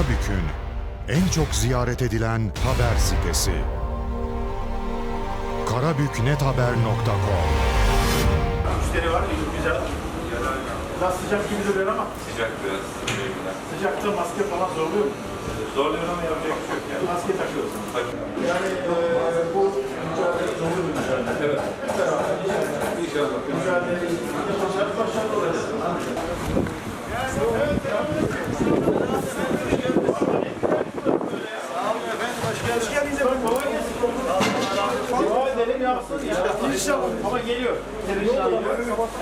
Karabük'ün en çok ziyaret edilen haber sitesi. karabüknethaber.com Müşteri var, güzel. Biraz sıcak gibi duruyor ama Sıcak biraz. sıcakta maske falan zorluyor mu? Zorluyor ama yapacak bir şey yok yani. Maske takıyorsun. Tabii. Yani e, bu mücadele zorlu bir mücadele. Evet. Beraber İnşallah. mücadele başarılı başarılı olacağız. Hoş Dua edelim yapsın ya. İnşallah. Ama geliyor.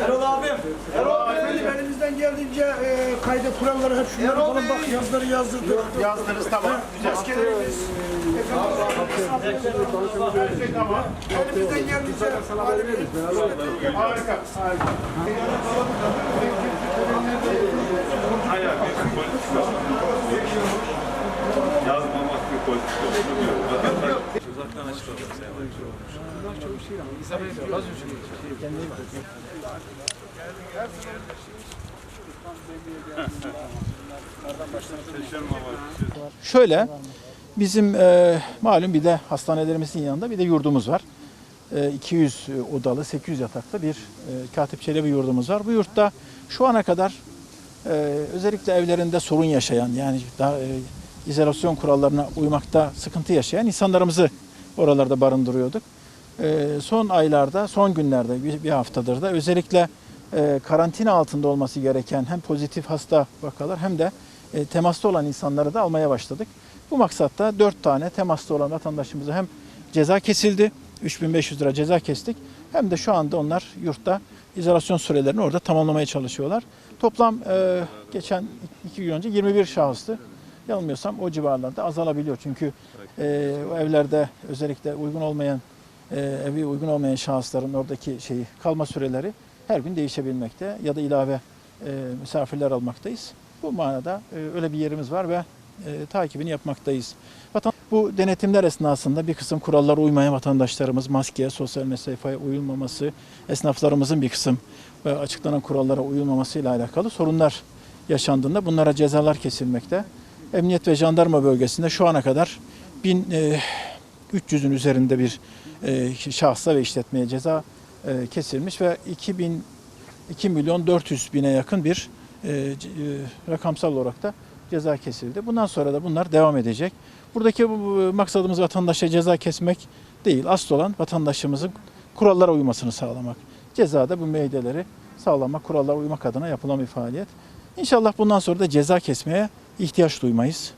Erol abim. Erol Efendim elimizden geldiğince e, kayda kuralları hep şunları Erol falan Bey. bak yazıları yazdırdık. Yazdınız tamam. Güzel. Maskelerimiz. Her şey tamam. Elimizden geldiğince. Harika. Harika. Şöyle, bizim e, malum bir de hastanelerimizin yanında bir de yurdumuz var. E, 200 odalı, 800 yataklı bir e, Katip Çelebi yurdumuz var. Bu yurtta şu ana kadar e, özellikle evlerinde sorun yaşayan yani daha e, izolasyon kurallarına uymakta sıkıntı yaşayan insanlarımızı oralarda barındırıyorduk. E, son aylarda, son günlerde, bir, bir haftadır da özellikle e, karantina altında olması gereken hem pozitif hasta vakalar hem de e, temasta olan insanları da almaya başladık. Bu maksatta 4 tane temasta olan vatandaşımıza hem ceza kesildi, 3500 lira ceza kestik. Hem de şu anda onlar yurtta izolasyon sürelerini orada tamamlamaya çalışıyorlar. Toplam e, geçen iki gün önce 21 şahıstı. Yanılmıyorsam o civarlarda azalabiliyor. Çünkü e, evlerde özellikle uygun olmayan e, evi uygun olmayan şahısların oradaki şeyi kalma süreleri her gün değişebilmekte ya da ilave e, misafirler almaktayız. Bu manada e, öyle bir yerimiz var ve e, takibini yapmaktayız. Vatan bu denetimler esnasında bir kısım kurallara uymayan vatandaşlarımız maskeye, sosyal mesafeye uyulmaması, esnaflarımızın bir kısım e, açıklanan kurallara uyulmamasıyla alakalı sorunlar yaşandığında bunlara cezalar kesilmekte. Emniyet ve jandarma bölgesinde şu ana kadar 1300'ün üzerinde bir e, şahsa ve işletmeye ceza e, kesilmiş ve 2000 2 milyon 400 bine yakın bir e, e, rakamsal olarak da ceza kesildi. Bundan sonra da bunlar devam edecek. Buradaki bu, bu maksadımız vatandaşa ceza kesmek değil. Asıl olan vatandaşımızın kurallara uymasını sağlamak. Cezada bu meydeleri sağlamak, kurallara uymak adına yapılan bir faaliyet. İnşallah bundan sonra da ceza kesmeye ihtiyaç duymayız.